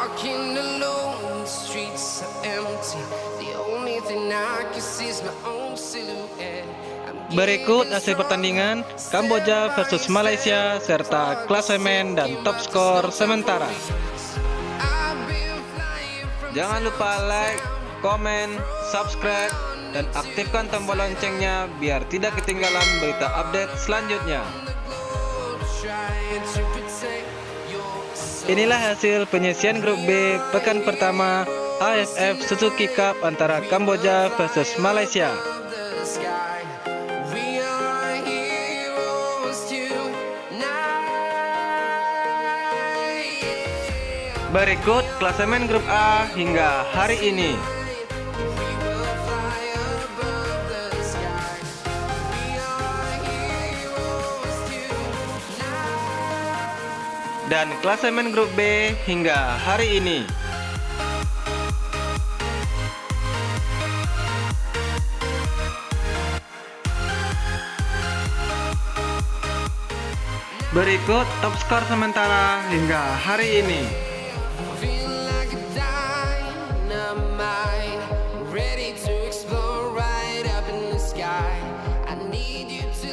walking alone, the streets are empty. The only thing I can see is my own silhouette. Berikut hasil pertandingan Kamboja versus Malaysia serta klasemen dan top skor sementara. Jangan lupa like, komen, subscribe, dan aktifkan tombol loncengnya biar tidak ketinggalan berita update selanjutnya. Inilah hasil penyisian grup B pekan pertama AFF Suzuki Cup antara Kamboja versus Malaysia. Berikut klasemen grup A hingga hari ini. Dan klasemen grup B hingga hari ini. Berikut top skor sementara hingga hari ini.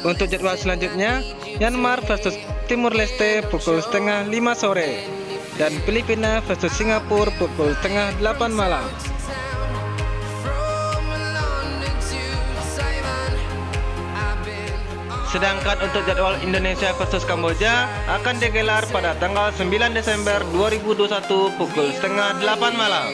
Untuk jadwal selanjutnya, Myanmar versus Timur Leste pukul setengah 5 sore dan Filipina versus Singapura pukul setengah 8 malam. Sedangkan untuk jadwal Indonesia versus Kamboja akan digelar pada tanggal 9 Desember 2021 pukul setengah 8 malam.